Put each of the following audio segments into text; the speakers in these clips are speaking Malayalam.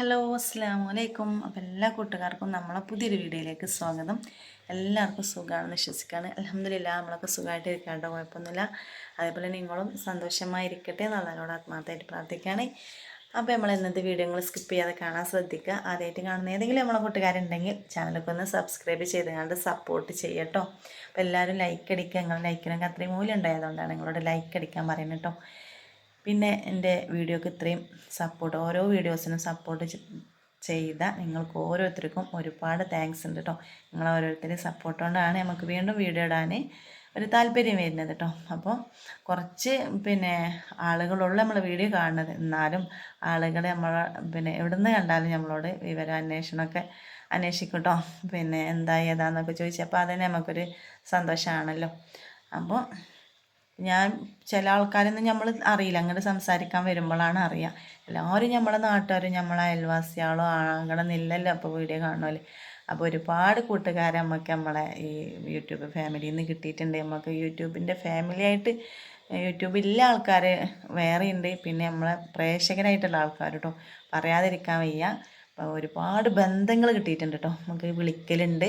ഹലോ അസ്സാം വലൈക്കും അപ്പോൾ എല്ലാ കൂട്ടുകാർക്കും നമ്മളെ പുതിയൊരു വീഡിയോയിലേക്ക് സ്വാഗതം. എല്ലാവർക്കും സുഖമാണെന്ന് വിശ്വസിക്കുകയാണ്. അലഹമില്ല നമ്മളൊക്കെ സുഖമായിട്ട് ഇരിക്കാണ്ട് കുഴപ്പമൊന്നുമില്ല. അതേപോലെ നിങ്ങളും സന്തോഷമായിരിക്കട്ടെ നല്ലതിനോട് ആത്മാർത്ഥമായിട്ട് പ്രാർത്ഥിക്കുകയാണ്. അപ്പോൾ നമ്മൾ ഇന്നത്തെ വീഡിയോ നിങ്ങൾ സ്കിപ്പ് ചെയ്യാതെ കാണാൻ ശ്രദ്ധിക്കുക. ആദ്യമായിട്ട് കാണുന്ന ഏതെങ്കിലും നമ്മളെ കൂട്ടുകാരുണ്ടെങ്കിൽ ചാനലൊക്കെ ഒന്ന് സബ്സ്ക്രൈബ് ചെയ്ത് സപ്പോർട്ട് ചെയ്യട്ടോ അപ്പോൾ എല്ലാവരും ലൈക്ക് അടിക്കുക. നിങ്ങൾ ലൈക്കിനൊക്കെ അത്രയും മൂല്യം ഉണ്ടായതുകൊണ്ടാണ് നിങ്ങളോട് ലൈക്ക് അടിക്കാൻ പറയുന്നത് കേട്ടോ പിന്നെ എന്റെ വീഡിയോക്ക് ഇത്രയും സപ്പോർട്ട് ഓരോ വീഡിയോസിനും സപ്പോർട്ട് ചെയ്ത നിങ്ങൾക്ക് ഓരോരുത്തർക്കും ഒരുപാട് താങ്ക്സ് ഉണ്ട് കേട്ടോ നിങ്ങൾ ഓരോരുത്തരും സപ്പോർട്ട് കൊണ്ടാണ് നമുക്ക് വീണ്ടും വീഡിയോ ഇടാൻ ഒരു താല്പര്യം വരുന്നത് കേട്ടോ അപ്പോൾ കുറച്ച് പിന്നെ ആളുകളുള്ള നമ്മൾ വീഡിയോ കാണുന്നത്. എന്നാലും ആളുകൾ നമ്മൾ പിന്നെ എവിടുന്ന് കണ്ടാലും നമ്മളോട് വിവരാന്വേഷണമൊക്കെ അന്വേഷിക്കും കേട്ടോ പിന്നെ എന്താ ഏതാന്നൊക്കെ ചോദിച്ചപ്പോൾ അതിന് നമുക്കൊരു സന്തോഷമാണല്ലോ അപ്പോൾ ഞാൻ ചില ആൾക്കാരൊന്നും നമ്മൾ അറിയില്ല. അങ്ങനെ സംസാരിക്കാൻ വരുമ്പോഴാണ് അറിയുക എല്ലാവരും നമ്മളെ നാട്ടുകാരും നമ്മളെ അയൽവാസികളോ നില്ലല്ലോ അപ്പോൾ വീഡിയോ കാണുമല്ലേ അപ്പോൾ ഒരുപാട് കൂട്ടുകാരെ നമുക്ക് നമ്മളെ ഈ യൂട്യൂബ് ഫാമിലിയിൽ നിന്ന് കിട്ടിയിട്ടുണ്ട്. നമുക്ക് യൂട്യൂബിന്റെ ഫാമിലി ആയിട്ട് യൂട്യൂബിലെ ആൾക്കാർ വേറെ ഉണ്ട് പിന്നെ നമ്മളെ പ്രേക്ഷകരായിട്ടുള്ള ആൾക്കാർ കേട്ടോ പറയാതിരിക്കാൻ വയ്യ. അപ്പോൾ ഒരുപാട് ബന്ധങ്ങൾ കിട്ടിയിട്ടുണ്ട് കേട്ടോ നമുക്ക് വിളിക്കലുണ്ട്.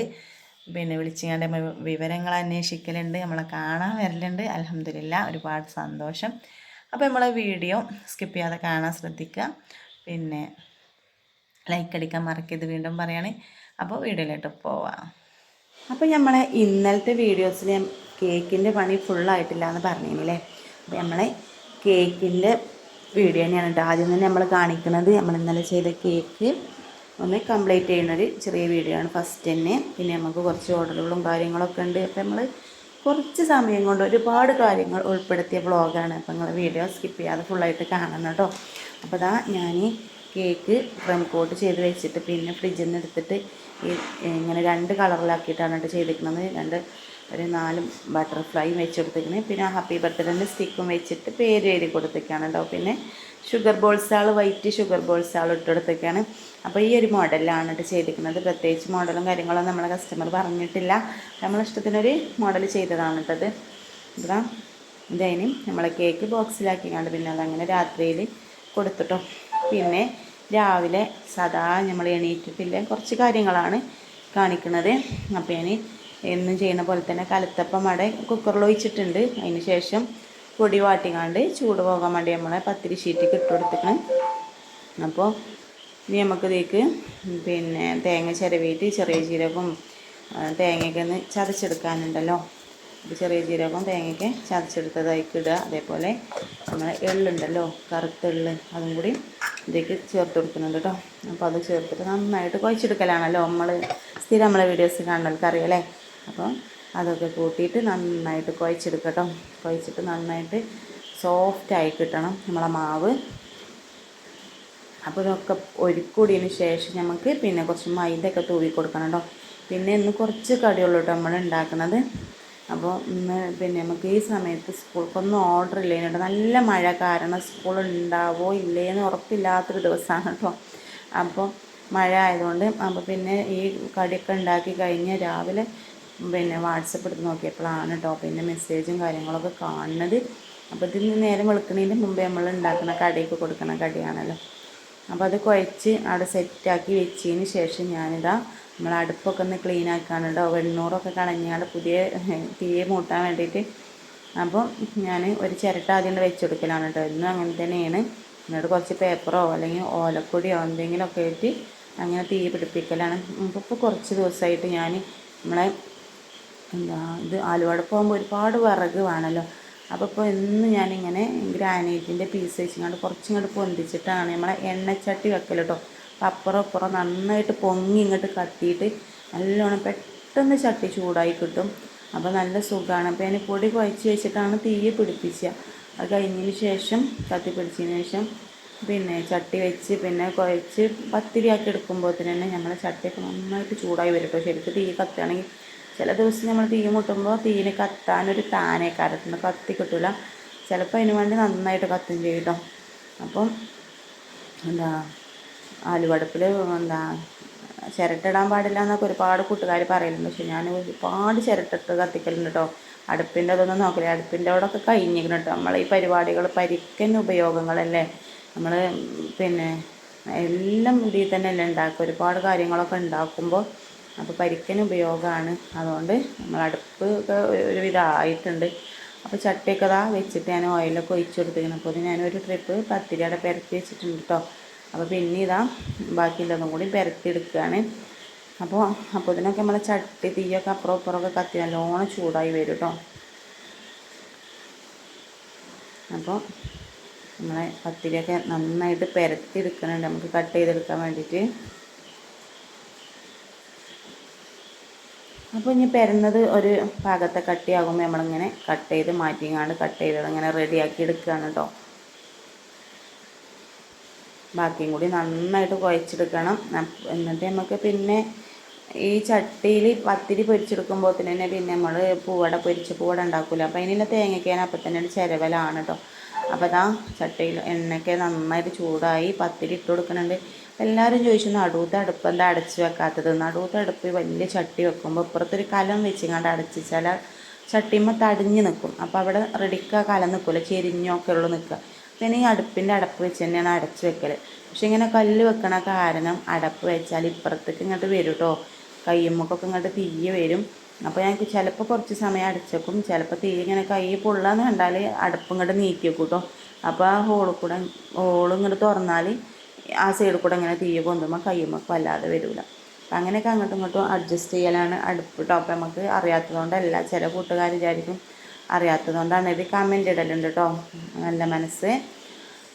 പിന്നെ വിളിച്ചുകൊണ്ട് വിവരങ്ങൾ അന്വേഷിക്കലുണ്ട് നമ്മളെ കാണാൻ വരലുണ്ട്. അലഹമില്ല ഒരുപാട് സന്തോഷം. അപ്പോൾ നമ്മളെ വീഡിയോ സ്കിപ്പ് ചെയ്യാതെ കാണാൻ ശ്രദ്ധിക്കുക. പിന്നെ ലൈക്ക് അടിക്കാൻ മറക്കരുത് വീണ്ടും പറയാണ്. അപ്പോൾ വീഡിയോയിലോട്ട് പോവാം. അപ്പോൾ നമ്മളെ ഇന്നലത്തെ വീഡിയോസിൽ കേക്കിന്റെ പണി ഫുള്ളായിട്ടില്ല എന്ന് പറഞ്ഞില്ലേ അപ്പോൾ നമ്മളെ കേക്കിന്റെ വീഡിയോ തന്നെയാണ്. കേട്ടോ ആദ്യം തന്നെ നമ്മൾ കാണിക്കുന്നത്. നമ്മൾ ഇന്നലെ ചെയ്ത കേക്ക് ഒന്ന് കംപ്ലീറ്റ് ചെയ്യുന്നൊരു ചെറിയ വീഡിയോ ആണ് ഫസ്റ്റ് തന്നെ. പിന്നെ നമുക്ക് കുറച്ച് ഓർഡറുകളും കാര്യങ്ങളൊക്കെ ഉണ്ട്. അപ്പോൾ നമ്മൾ കുറച്ച് സമയം കൊണ്ട് ഒരുപാട് കാര്യങ്ങൾ ഉൾപ്പെടുത്തിയ വ്ളോഗാണ് അപ്പോൾ നിങ്ങൾ വീഡിയോ സ്കിപ്പ് ചെയ്യാതെ ഫുള്ളായിട്ട് കാണണം കേട്ടോ. അപ്പോൾ അതാ ഞാൻ കേക്ക് ഫ്രം കോട്ട് ചെയ്ത് വെച്ചിട്ട് പിന്നെ ഫ്രിഡ്ജിൽ നിന്ന് എടുത്തിട്ട് ഇങ്ങനെ രണ്ട് കളറിലാക്കിയിട്ടാണ് കേട്ടോ ചെയ്തിരിക്കുന്നത്. രണ്ട് ഒരു നാലും ബട്ടർഫ്ലൈ വെച്ചെടുത്തിരിക്കുന്നത് പിന്നെ ഹാപ്പി ബർത്ത്ഡേന്റെ സ്റ്റിക്കും വെച്ചിട്ട് പേര് എഴുതി കൊടുത്തേക്കാണ് കേട്ടോ പിന്നെ ഷുഗർ ബോൾസാൾ വൈറ്റ് ഷുഗർ ബോൾസാൾ ഇട്ട് കൊടുത്തേക്കാണ്. അപ്പോൾ ഈ ഒരു മോഡലിലാണ് കേട്ടോ ചെയ്തിരിക്കുന്നത്. പ്രത്യേകിച്ച് മോഡലും കാര്യങ്ങളും നമ്മളെ കസ്റ്റമർ പറഞ്ഞിട്ടില്ല. നമ്മളെ ഇഷ്ടത്തിനൊരു മോഡൽ ചെയ്തതാണ് കേട്ടത് ഇതാ. ഇതതിന് നമ്മളെ കേക്ക് ബോക്സിലാക്കി കണ്ട് പിന്നെ അതങ്ങനെ രാത്രിയിൽ കൊടുത്തിട്ടോ പിന്നെ രാവിലെ സദാ നമ്മൾ എണീറ്റിട്ടില്ല. കുറച്ച് കാര്യങ്ങളാണ് കാണിക്കുന്നത് അപ്പോൾ ഞാൻ എന്നും ചെയ്യുന്ന പോലെ തന്നെ കലത്തപ്പം അവിടെ കുക്കറിൽ ഒഴിച്ചിട്ടുണ്ട്. അതിന് ശേഷം പൊടി വാട്ടിക്കാണ്ട് ചൂട് പോകാൻ വേണ്ടി നമ്മളെ പത്തിരി ഷീറ്റ് ഇട്ട് അപ്പോൾ ഇനി നമുക്ക് ഇതിലേക്ക് പിന്നെ തേങ്ങ ചിരവിയിട്ട് ചെറിയ ജീരകവും തേങ്ങയൊക്കെ ഒന്ന് ചതച്ചെടുക്കാനുണ്ടല്ലോ. അപ്പോൾ ചെറിയ ജീരകവും തേങ്ങയൊക്കെ ചതച്ചെടുത്തതായിക്ക് ഇടുക. അതേപോലെ നമ്മളെ എള്ളുണ്ടല്ലോ കറുത്ത എള്ള് അതും കൂടി ഇതിലേക്ക് ചേർത്ത് കൊടുക്കുന്നുണ്ട് കേട്ടോ. അപ്പോൾ അത് ചേർത്തിട്ട് നന്നായിട്ട് കുഴച്ചെടുക്കലാണല്ലോ നമ്മൾ സ്ഥിരം നമ്മളെ വീഡിയോസ് കാണുന്നവർക്ക് അറിയാലേ അപ്പോൾ അതൊക്കെ കൂട്ടിയിട്ട് നന്നായിട്ട് കുഴച്ചെടുക്കട്ടോ. കുഴച്ചിട്ട് നന്നായിട്ട് സോഫ്റ്റായി കിട്ടണം നമ്മളെ മാവ്. അപ്പോൾ ഇതൊക്കെ ഒരുക്കൂടിയതിന് ശേഷം നമുക്ക് പിന്നെ കുറച്ച് മൈദയൊക്കെ തൂവി കൊടുക്കണം കേട്ടോ. പിന്നെ ഇന്ന് കുറച്ച് കടിയുള്ളൂ കേട്ടോ നമ്മൾ ഉണ്ടാക്കുന്നത്. അപ്പോൾ ഇന്ന് പിന്നെ നമുക്ക് ഈ സമയത്ത് സ്കൂൾക്കൊന്നും ഓർഡർ ഇല്ലേനുണ്ട് നല്ല മഴ കാരണം സ്കൂൾ ഉണ്ടാവോ ഇല്ലേന്ന് ഉറപ്പില്ലാത്തൊരു ദിവസമാണ് കേട്ടോ. അപ്പോൾ മഴ ആയതുകൊണ്ട് അപ്പോൾ പിന്നെ ഈ കടിയൊക്കെ ഉണ്ടാക്കി കഴിഞ്ഞ് രാവിലെ പിന്നെ വാട്സപ്പ് എടുത്ത് നോക്കിയപ്പോഴാണ് കേട്ടോ പിന്നെ മെസ്സേജും കാര്യങ്ങളൊക്കെ കാണുന്നത്. അപ്പോൾ ഇതിൽ നിന്ന് നേരം വെളുക്കുന്നതിന്റെ മുമ്പേ നമ്മൾ ഉണ്ടാക്കുന്ന കടയൊക്കെ കൊടുക്കുന്ന കടിയാണല്ലോ. അപ്പോൾ അത് കുഴച്ച് അവിടെ സെറ്റാക്കി വെച്ചതിന് ശേഷം ഞാനിതാ നമ്മൾ അടുപ്പൊക്കെ ഒന്ന് ക്ലീൻ ആക്കാണ് കേട്ടോ വെണ്ണൂറൊക്കെ കളഞ്ഞാൽ പുതിയ തീയെ മൂട്ടാൻ വേണ്ടിയിട്ട്. അപ്പോൾ ഞാൻ ഒരു ചിരട്ട ആദ്യം വെച്ച് കൊടുക്കലാണ് കേട്ടോ ഇന്നും അങ്ങനെ തന്നെയാണ്. എന്നിട്ട് കുറച്ച് പേപ്പറോ അല്ലെങ്കിൽ ഓലക്കൊടിയോ എന്തെങ്കിലുമൊക്കെ ആയിട്ട് അങ്ങനെ തീ പിടിപ്പിക്കലാണ്. ഇപ്പോൾ കുറച്ച് ദിവസമായിട്ട് ഞാൻ നമ്മളെ എന്താ ഇത് ആലുവാട പോകുമ്പോൾ ഒരുപാട് വിറക് വേണമല്ലോ അപ്പോൾ ഇപ്പോൾ ഇന്ന് ഞാനിങ്ങനെ ഗ്രാനൈറ്റിന്റെ പീസ് വെച്ചിങ്ങോട്ട് കുറച്ചിങ്ങോട്ട് പൊന്തിച്ചിട്ടാണ് നമ്മളെ എണ്ണച്ചട്ടി വെക്കൽ കേട്ടോ അപ്പോൾ അപ്പുറം അപ്പുറം നന്നായിട്ട് പൊങ്ങി ഇങ്ങോട്ട് കത്തിയിട്ട് നല്ലോണം പെട്ടെന്ന് ചട്ടി ചൂടായി കിട്ടും. അപ്പോൾ നല്ല സുഖമാണ് അപ്പോൾ ഞാൻ പൊടി കുഴച്ച് വെച്ചിട്ടാണ് തീയെ പിടിപ്പിക്കുക അത് കഴിഞ്ഞതിന് ശേഷം കത്തി പിടിച്ചതിന് ശേഷം പിന്നെ ചട്ടി വെച്ച് പിന്നെ കുഴച്ച് പത്തിരിയാക്കി എടുക്കുമ്പോൾ തന്നെ ഞങ്ങളെ ചട്ടിയൊക്കെ നന്നായിട്ട് ചൂടായി വരും കേട്ടോ ശരിക്കും തീ കത്തുകയാണെങ്കിൽ ചില ദിവസം നമ്മൾ തീ മുട്ടുമ്പോൾ തീന് കത്താനൊരു താനെ കരത്തുനിന്ന് കത്തി കിട്ടില്ല ചിലപ്പോൾ അതിന് വേണ്ടി നന്നായിട്ട് കത്തും ചെയ്യും കേട്ടോ. അപ്പം എന്താ ആലുവടുപ്പിൽ എന്താ ചിരട്ടിടാൻ പാടില്ല എന്നൊക്കെ ഒരുപാട് കൂട്ടുകാർ പറയലുണ്ട്. പക്ഷെ ഞാൻ ഒരുപാട് ചിരട്ടിട്ട് കത്തിക്കലുണ്ട് കേട്ടോ. അടുപ്പിന്റെ അതൊന്നും നോക്കില്ല. അടുപ്പിന്റെ അവിടെ ഒക്കെ കഴിഞ്ഞിരിക്കണം കേട്ടോ. നമ്മൾ ഈ പരിപാടികൾ പരിക്കൻ ഉപയോഗങ്ങളല്ലേ? നമ്മൾ പിന്നെ എല്ലാം ഇതിൽ തന്നെയല്ലേ ഉണ്ടാക്കുക. ഒരുപാട് കാര്യങ്ങളൊക്കെ ഉണ്ടാക്കുമ്പോൾ അപ്പോൾ പരിക്കന് ഉപയോഗമാണ്. അതുകൊണ്ട് നമ്മൾ അടുപ്പ് ഒരുവിധം ആയിട്ടുണ്ട്. അപ്പോൾ ചട്ടിയൊക്കെ അതാ വെച്ചിട്ട് ഞാൻ ഓയിലൊക്കെ ഒഴിച്ചു കൊടുത്തിരിക്കുന്നു. അപ്പോൾ ഞാനൊരു ട്രിപ്പ് പത്തിരിയുടെ പെരത്തി വെച്ചിട്ടുണ്ട് കേട്ടോ അപ്പോൾ പിന്നെ ഇതാ ബാക്കിയുള്ളതും കൂടി പെരത്തി എടുക്കുകയാണ്. അപ്പോൾ അപ്പോൾ ഇതിനൊക്കെ നമ്മളെ ചട്ടി തീയൊക്കെ അപ്പുറം ഇപ്പുറമൊക്കെ കത്തി നല്ലോണം ചൂടായി വരും കേട്ടോ അപ്പോൾ നമ്മളെ പത്തിരിയൊക്കെ നന്നായിട്ട് പെരത്തി എടുക്കുന്നുണ്ട്. നമുക്ക് കട്ട് ചെയ്തെടുക്കാൻ വേണ്ടിയിട്ട്. അപ്പോൾ ഇനി പെരുന്നത് ഒരു ഭാഗത്തെ കട്ടിയാകുമ്പോൾ നമ്മളിങ്ങനെ കട്ട് ചെയ്ത് മാറ്റിങ്ങാണ്ട് കട്ട് ചെയ്തത് ഇങ്ങനെ റെഡിയാക്കി എടുക്കുകയാണ് കേട്ടോ ബാക്കിയും കൂടി നന്നായിട്ട് കുഴച്ചെടുക്കണം. എന്നിട്ട് നമുക്ക് പിന്നെ ഈ ചട്ടിയിൽ പത്തിരി പൊരിച്ചെടുക്കുമ്പോൾ തന്നെ പിന്നെ നമ്മൾ പൂവട പൊരിച്ച പൂവട ഉണ്ടാക്കില്ല അപ്പോൾ അതിനുള്ള തേങ്ങയ്ക്കാൻ അപ്പം തന്നെ ഒരു ചിരവലാണ് കേട്ടോ അപ്പോൾ അതാ ചട്ടിയിൽ എണ്ണയ്ക്ക് നന്നായിട്ട് ചൂടായി പത്തിരി ഇട്ട് കൊടുക്കുന്നുണ്ട്. എല്ലാവരും ചോദിച്ചു നടുവത്തെ അടുപ്പ് എന്താ അടച്ചു വെക്കാത്തത്? നടുവത്തെ അടുപ്പ് വലിയ ചട്ടി വെക്കുമ്പോൾ ഇപ്പുറത്തൊരു കലം വെച്ചിങ്ങാണ്ട് അടച്ചിച്ചാൽ ചട്ടിമ്മ തടിഞ്ഞ് നിൽക്കും അപ്പോൾ അവിടെ റെഡിക്ക കലം നിൽക്കില്ല ചെരിഞ്ഞൊക്കെ ഉള്ളു നിൽക്കുക പിന്നെ ഈ അടുപ്പിന്റെ അടപ്പ് വെച്ച് തന്നെയാണ് അടച്ച് വെക്കൽ പക്ഷെ ഇങ്ങനെ കല്ല് വെക്കണ കാരണം അടപ്പ് വെച്ചാൽ ഇപ്പുറത്തേക്ക് ഇങ്ങോട്ട് വരും കേട്ടോ കയ്യുമ്മക്കൊക്കെ ഇങ്ങോട്ട് തീയ വരും. അപ്പോൾ ഞങ്ങൾക്ക് ചിലപ്പോൾ കുറച്ച് സമയം അടച്ചേക്കും. ചിലപ്പോൾ തീ ഇങ്ങനെ കൈ പൊള്ളാന്ന് കണ്ടാൽ അടുപ്പ് ഇങ്ങോട്ട് നീക്കി വെക്കും കേട്ടോ അപ്പോൾ ആ ഹോളിൽ കൂടെ ഹോൾ ഇങ്ങോട്ട് തുറന്നാൽ ആ സൈഡിൽ കൂടെ ഇങ്ങനെ തീ പൊന്തുമ്പോൾ കയ്യുമ്മക്ക് വല്ലാതെ വരില്ല അപ്പം അങ്ങനെയൊക്കെ അങ്ങോട്ടും ഇങ്ങോട്ടും അഡ്ജസ്റ്റ് ചെയ്യലാണ് അടുപ്പ് ടോപ്പ് നമുക്ക് അറിയാത്തതുകൊണ്ടല്ല ചില കൂട്ടുകാർ വിചാരിക്കും അറിയാത്തതുകൊണ്ടാണ്. ഇത് കമന്റ് ഇടലുണ്ട് കേട്ടോ നല്ല മനസ്സ്.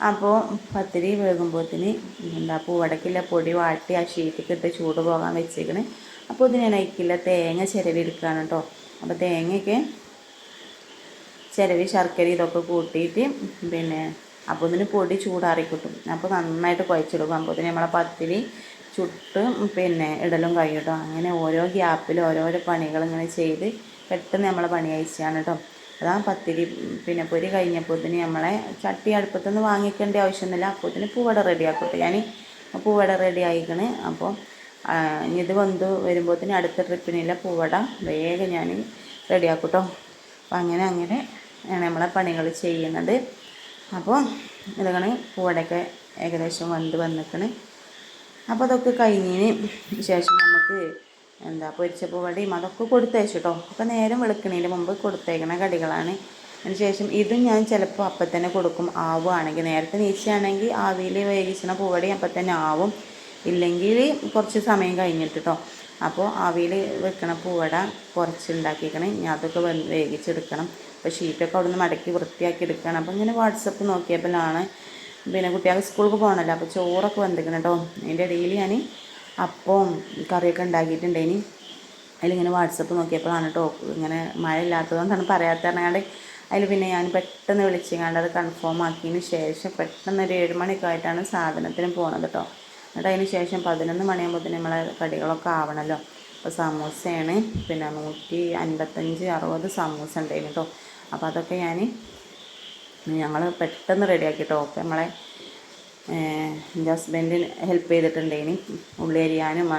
അപ്പോൾ പത്തിരി വേകുമ്പോഴത്തിന് എന്താ പൂവടക്കില്ല പൊടി വാട്ടി ആ ഷീറ്റിക്ക് ഇട്ട് ചൂട് പോകാൻ വെച്ചേക്കണ്. അപ്പോൾ ഇതിന് ഞാൻ അയക്കില്ല. തേങ്ങ ചിരവി എടുക്കുകയാണ് കേട്ടോ അപ്പോൾ തേങ്ങയൊക്കെ ചിരവി ശർക്കര ഇതൊക്കെ കൂട്ടിയിട്ട് പിന്നെ അപ്പോൾ ഇതിന് പൊടി ചൂടാറി കിട്ടും. അപ്പോൾ നന്നായിട്ട് കുഴച്ചെടുക്കും. അപ്പോൾ ഇതിന് നമ്മളെ പത്തിരി ചുട്ട് പിന്നെ ഇടലും കഴിയും അങ്ങനെ ഓരോ ഗ്യാപ്പിൽ ഓരോരോ പണികൾ ഇങ്ങനെ ചെയ്ത് പെട്ടെന്ന് നമ്മളെ പണി അയച്ചാണ് കേട്ടോ അതാ പത്തിരി പിന്നെ പൊരി കഴിഞ്ഞപ്പോഴത്തേന് നമ്മളെ ചട്ടി അടുപ്പത്തുനിന്ന് വാങ്ങിക്കേണ്ട ആവശ്യമൊന്നുമില്ല. അപ്പോഴത്തേന് പൂവട റെഡി ആക്കട്ടെ ഞാൻ പൂവട റെഡി ആയിക്കണ്. അപ്പോൾ ഇത് വന്ന് വരുമ്പോഴത്തേന് അടുത്ത ട്രിപ്പിനില്ല പൂവട വേഗം ഞാൻ റെഡിയാക്കട്ടോ അപ്പം അങ്ങനെ അങ്ങനെ ആണ് നമ്മളെ പണികൾ ചെയ്യുന്നത്. അപ്പോൾ ഇതാണ് പൂവടയൊക്കെ ഏകദേശം വന്ന് വന്നിക്കണ്. അപ്പോൾ അതൊക്കെ കഴിഞ്ഞതിന് ശേഷം നമുക്ക് എന്താ പൊരിച്ച പൂവടയും അതൊക്കെ കൊടുത്തയച്ചു കേട്ടോ അപ്പോൾ നേരം വിളിക്കണതിന് മുമ്പ് കൊടുത്തേക്കണ കടികളാണ്. അതിന് ശേഷം ഇതും ഞാൻ ചിലപ്പോൾ അപ്പം തന്നെ കൊടുക്കും. ആവുകയാണെങ്കിൽ നേരത്തെ നീച്ചയാണെങ്കിൽ ആവിയിൽ വേവിച്ചണ പൂവടയും അപ്പം തന്നെ ആവും. ഇല്ലെങ്കിൽ കുറച്ച് സമയം കഴിഞ്ഞിട്ട് കേട്ടോ അപ്പോൾ ആവിയിൽ വെക്കണ പൂവട കുറച്ച് ഉണ്ടാക്കിക്കണേ ഞാൻ അതൊക്കെ വേവിച്ചെടുക്കണം. അപ്പോൾ ഷീറ്റൊക്കെ അവിടെ നിന്ന് മടക്കി വൃത്തിയാക്കി എടുക്കണം. അപ്പോൾ ഇങ്ങനെ വാട്സപ്പ് നോക്കിയപ്പോഴാണ് പിന്നെ കുട്ടികൾക്ക് സ്കൂൾക്ക് പോകണമല്ലോ. അപ്പോൾ ചോറൊക്കെ വന്നിരിക്കണം കേട്ടോ. അതിന്റെ ഇടയിൽ ഞാൻ അപ്പവും കറിയൊക്കെ ഉണ്ടാക്കിയിട്ടുണ്ടേനി അതിലിങ്ങനെ വാട്സപ്പ് നോക്കിയപ്പോഴാണ് കേട്ടോ. ഇങ്ങനെ മഴ ഇല്ലാത്തതുകൊണ്ടാണ് പറയാത്ത പറഞ്ഞാണ്ട് അതിൽ പിന്നെ ഞാൻ പെട്ടെന്ന് വിളിച്ചിങ്ങാണ്ട് അത് കൺഫേം ആക്കിയതിന് ശേഷം പെട്ടെന്ന് ഒരു ഏഴ് മണിയൊക്കെ ആയിട്ടാണ് സാധനത്തിന് പോകുന്നത് കേട്ടോ. എന്നിട്ട് അതിന് ശേഷം പതിനൊന്ന് മണിയാകുമ്പോൾ നമ്മളെ കടികളൊക്കെ ആവണമല്ലോ അപ്പോൾ സമൂസയാണ്. പിന്നെ നൂറ്റി അൻപത്തഞ്ച് അറുപത് സമൂസ ഉണ്ടായിരുന്നു കേട്ടോ അപ്പോൾ അതൊക്കെ ഞാൻ ഞങ്ങൾ പെട്ടെന്ന് റെഡിയാക്കി കേട്ടോ അപ്പോൾ നമ്മളെ എന്റെ ഹസ്ബൻഡിന് ഹെൽപ്പ് ചെയ്തിട്ടുണ്ടേനി ഉള്ളി അരിയാനും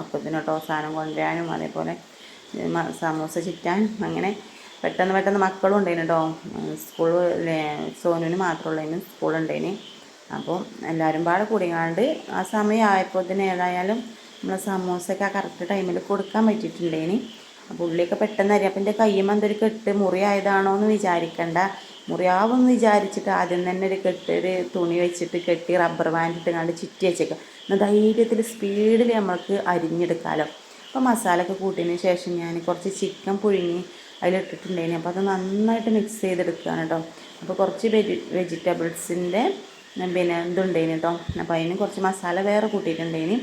ഒക്കെ കേട്ടോ സാധനം കൊണ്ടുവരാനും അതേപോലെ സമൂസ ചിറ്റാനും അങ്ങനെ പെട്ടെന്ന് പെട്ടെന്ന് മക്കളും ഉണ്ടായിന് കേട്ടോ സ്കൂൾ സോനുവിന് മാത്രമുള്ളതിന് സ്കൂളുണ്ടേന് അപ്പോൾ എല്ലാവരും പാടെ കൂടിയാണ്ട് ആ സമയമായപ്പോൾ തന്നെ ഏതായാലും നമ്മൾ സമൂസയൊക്കെ ആ കറക്റ്റ് ടൈമിൽ കൊടുക്കാൻ പറ്റിയിട്ടുണ്ടേനി അപ്പോൾ ഉള്ളിയൊക്കെ പെട്ടെന്ന് അറിയാം അപ്പം എന്റെ കയ്യുമ്പോൾ എന്തൊരു കെട്ട് മുറിയായതാണോ എന്ന് വിചാരിക്കണ്ട. മുറിയാവെന്ന് വിചാരിച്ചിട്ട് ആദ്യം തന്നെ ഒരു കെട്ട് ഒരു തുണി വെച്ചിട്ട് കെട്ടി റബ്ബർ ബാൻഡ് ഇട്ട് കണ്ട് ചുറ്റി വെച്ചേക്കാം. എന്നാൽ ധൈര്യത്തിൽ സ്പീഡിൽ നമ്മൾക്ക് അരിഞ്ഞെടുക്കാമല്ലോ അപ്പോൾ മസാല ഒക്കെ കൂട്ടിയതിന് ശേഷം ഞാൻ കുറച്ച് ചിക്കൻ പുഴുങ്ങി അതിലിട്ടിട്ടുണ്ടേനി അപ്പോൾ അത് നന്നായിട്ട് മിക്സ് ചെയ്തെടുക്കുകയാണ് കേട്ടോ അപ്പോൾ കുറച്ച് വെജി വെജിറ്റബിൾസിന്റെ പിന്നെ ഇതുണ്ടായിന് കേട്ടോ അപ്പോൾ അതിന് കുറച്ച് മസാല വേറെ കൂട്ടിയിട്ടുണ്ടായിന്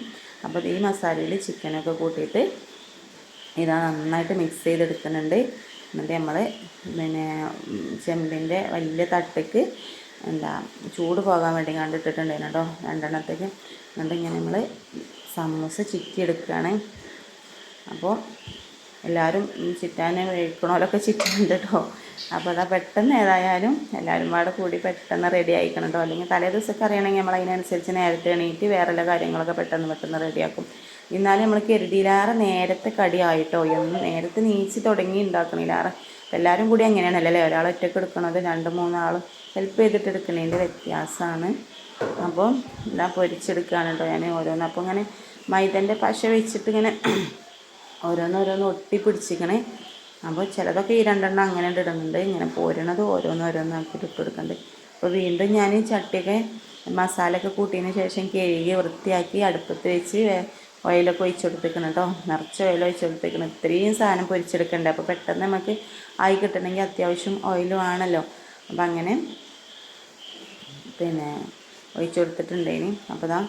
അപ്പോൾ ഈ മസാലയിൽ ചിക്കനൊക്കെ കൂട്ടിയിട്ട് ഇതാ നന്നായിട്ട് മിക്സ് ചെയ്തെടുക്കുന്നുണ്ട്. എന്നിട്ട് നമ്മൾ പിന്നെ ചെമ്പിന്റെ വലിയ തട്ടയ്ക്ക് എന്താ ചൂട് പോകാൻ വേണ്ടി കണ്ടിട്ടിട്ടുണ്ടായിരുന്നു കേട്ടോ രണ്ടെണ്ണത്തേക്ക് എന്നിട്ട് ഇങ്ങനെ നമ്മൾ സമൂസ ചിക്കി എടുക്കുകയാണ് അപ്പോൾ എല്ലാവരും ഈ ചിറ്റാനെ കഴിക്കണമല്ലൊക്കെ ചിറ്റുന്നുണ്ട് കേട്ടോ അപ്പോൾ അതാ പെട്ടെന്ന് ഏതായാലും എല്ലാവരും പാടെ കൂടി പെട്ടെന്ന് റെഡി ആയിക്കണം കേട്ടോ അല്ലെങ്കിൽ തലേ ദിവസമൊക്കെ അറിയണമെങ്കിൽ നമ്മൾ അതിനനുസരിച്ച് നേരത്തെ എണീറ്റ് വേറെ കാര്യങ്ങളൊക്കെ പെട്ടെന്ന് പെട്ടെന്ന് റെഡിയാക്കും എന്നാലും നമ്മൾ കരുതിയിലാറെ നേരത്തെ കടിയായിട്ടോ എന്നും നേരത്തെ നീച്ച് തുടങ്ങി ഉണ്ടാക്കണില്ലാറെ എല്ലാവരും കൂടി അങ്ങനെയാണല്ലേ ഒരാൾ ഒറ്റയ്ക്ക് എടുക്കണത് രണ്ട് മൂന്നാൾ ഹെൽപ്പ് ചെയ്തിട്ട് എടുക്കുന്നതിന്റെ വ്യത്യാസമാണ്. അപ്പോൾ ഇതാ പൊരിച്ചെടുക്കുകയാണ് കേട്ടോ ഞാൻ ഓരോന്ന്. അപ്പോൾ ഇങ്ങനെ മൈദന്റെ പശ വെച്ചിട്ട് ഇങ്ങനെ ഓരോന്നോരോന്ന് ഒട്ടി പിടിച്ചിക്കണേ അപ്പോൾ ചിലതൊക്കെ ഈ രണ്ടെണ്ണം അങ്ങനെ ഇടുന്നുണ്ട്. ഇങ്ങനെ പോരണത് ഓരോന്ന് ഓരോന്നാക്കിയിട്ട് ഇട്ട് കൊടുക്കുന്നുണ്ട് അപ്പോൾ വീണ്ടും ഞാൻ ഈ ചട്ടിയൊക്കെ മസാലയൊക്കെ കൂട്ടിയതിന് ശേഷം കഴുകി വൃത്തിയാക്കി അടുപ്പത്ത് വെച്ച് ഓയിലൊക്കെ ഒഴിച്ച് കൊടുത്തേക്കണം കേട്ടോ നിറച്ച് ഓയിൽ ഒഴിച്ച് കൊടുത്തേക്കണം ഇത്രയും സാധനം പൊരിച്ചെടുക്കണ്ടേ. അപ്പോൾ പെട്ടെന്ന് നമുക്ക് ആയി കിട്ടണമെങ്കിൽ അത്യാവശ്യം ഓയിലും ആണല്ലോ അപ്പം അങ്ങനെ പിന്നെ ഒഴിച്ചു കൊടുത്തിട്ടുണ്ടേനി. അപ്പോൾ ദാ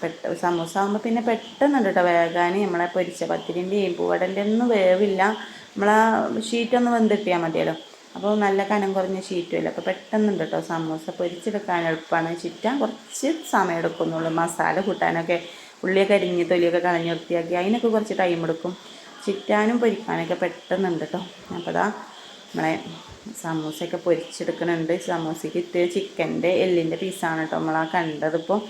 പെട്ട സമൂസ ആകുമ്പോൾ പിന്നെ പെട്ടെന്നുണ്ട് കേട്ടോ വേകാൻ നമ്മളെ പൊരിച്ച പത്തിരിന്റെയും പൂവടന്റെ ഒന്നും വേവില്ല. നമ്മളാ ഷീറ്റൊന്ന് വെന്തിട്ടിയാൽ മതിയല്ലോ. അപ്പോൾ നല്ല കനം കുറഞ്ഞ ഷീറ്റുമല്ല. അപ്പോൾ പെട്ടെന്നുണ്ട് കേട്ടോ സമൂസ പൊരിച്ചെടുക്കാൻ എളുപ്പമാണ് ചുറ്റാൻ കുറച്ച് സമയം എടുക്കുന്നുള്ളൂ. മസാല കൂട്ടാനൊക്കെ ഉള്ളിയൊക്കെ അരിഞ്ഞ് തൊലിയൊക്കെ കളഞ്ഞ് വൃത്തിയാക്കി അതിനൊക്കെ കുറച്ച് ടൈം എടുക്കും. ചിറ്റാനും പൊരിക്കാനൊക്കെ പെട്ടെന്നുണ്ട് കേട്ടോ അപ്പോൾ അതാ നമ്മളെ സമൂസയൊക്കെ പൊരിച്ചെടുക്കുന്നുണ്ട് സമൂസയ്ക്ക് ഇത്തിരി ചിക്കന്റെ എല്ലിന്റെ പീസാണ് കേട്ടോ നമ്മളാ കണ്ടതിപ്പോൾ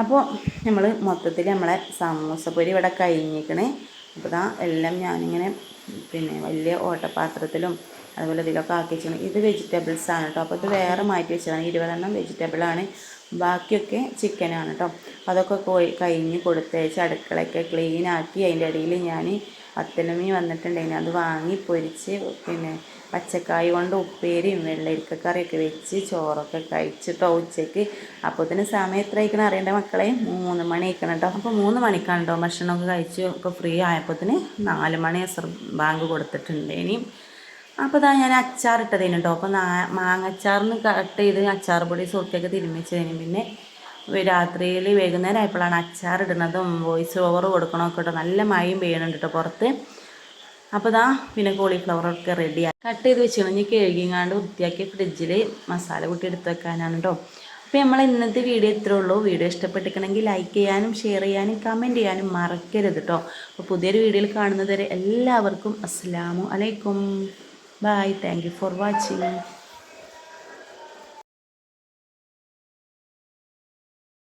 അപ്പോൾ നമ്മൾ മൊത്തത്തിൽ നമ്മളെ സമൂസപ്പൊരി ഇവിടെ കഴിഞ്ഞിരിക്കണേ. അപ്പോൾ ഇതാ എല്ലാം ഞാനിങ്ങനെ പിന്നെ വലിയ ഓട്ടപാത്രത്തിലും അതുപോലെ ഇതിലൊക്കെ ആക്കി വെച്ചാണ് ഇത് വെജിറ്റബിൾസ് ആണ് കേട്ടോ അപ്പോൾ ഇത് വേറെ മാറ്റി വെച്ചതാണ്. ഇരുപതെണ്ണം വെജിറ്റബിളാണ് ബാക്കിയൊക്കെ ചിക്കനാണ് കേട്ടോ അതൊക്കെ കോഴി കഴിഞ്ഞ് കൊടുത്തയച്ച് അടുക്കളയൊക്കെ ക്ലീൻ ആക്കി. അതിന്റെ ഇടയിൽ ഞാൻ അത്തലമീൻ വന്നിട്ടുണ്ടായിരുന്നു അത് വാങ്ങി പൊരിച്ച് പിന്നെ പച്ചക്കായ കൊണ്ട് ഉപ്പേരിയും വെള്ളരിക്കക്കറിയൊക്കെ വെച്ച് ചോറൊക്കെ കഴിച്ചിട്ടോ ഉച്ചയ്ക്ക്. അപ്പോൾ ഇതിന് സമയം എത്ര കഴിക്കണം അറിയേണ്ട മക്കളെ? മൂന്ന് മണി കഴിക്കണം കേട്ടോ അപ്പോൾ മൂന്ന് മണിക്കാണ് കേട്ടോ ഭക്ഷണമൊക്കെ കഴിച്ച് ഒക്കെ ഫ്രീ ആയപ്പോഴത്തിന് നാല് മണി അസർ ബാങ്ക് കൊടുത്തിട്ടുണ്ട് ഇനി. അപ്പോൾ ഇതാ ഞാൻ അച്ചാർ ഇട്ടതിന് കേട്ടോ അപ്പോൾ മാങ്ങച്ചാറിന് കട്ട് ചെയ്ത് അച്ചാർ പൊടി സുഹൃത്തേക്ക് തിരുമിച്ചതിന് പിന്നെ രാത്രിയിൽ വൈകുന്നേരം ആയപ്പോഴാണ് അച്ചാർ ഇടുന്നതും. വോയിസ് ഓവർ കൊടുക്കണമൊക്കെ കേട്ടോ നല്ല മഴയും പെയ്യണുണ്ട് കേട്ടോ പുറത്ത്. അപ്പോൾ ഇതാ പിന്നെ കോളിഫ്ലവർ ഒക്കെ റെഡിയായി കട്ട് ചെയ്ത് വെച്ച് ഇനി കഴുകിങ്ങാണ്ട് വൃത്തിയാക്കി ഫ്രിഡ്ജിൽ മസാല കൂട്ടി എടുത്ത് വെക്കാനാണ് കേട്ടോ അപ്പോൾ നമ്മൾ ഇന്നത്തെ വീഡിയോ ഇത്രേ ഉള്ളൂ. വീഡിയോ ഇഷ്ടപ്പെട്ടിരിക്കണമെങ്കിൽ ലൈക്ക് ചെയ്യാനും ഷെയർ ചെയ്യാനും കമന്റ് ചെയ്യാനും മറക്കരുത് കേട്ടോ അപ്പോൾ പുതിയൊരു വീഡിയോയിൽ കാണുന്നതുവരെ എല്ലാവർക്കും അസ്സലാമു അലൈക്കും. Bye thank for watching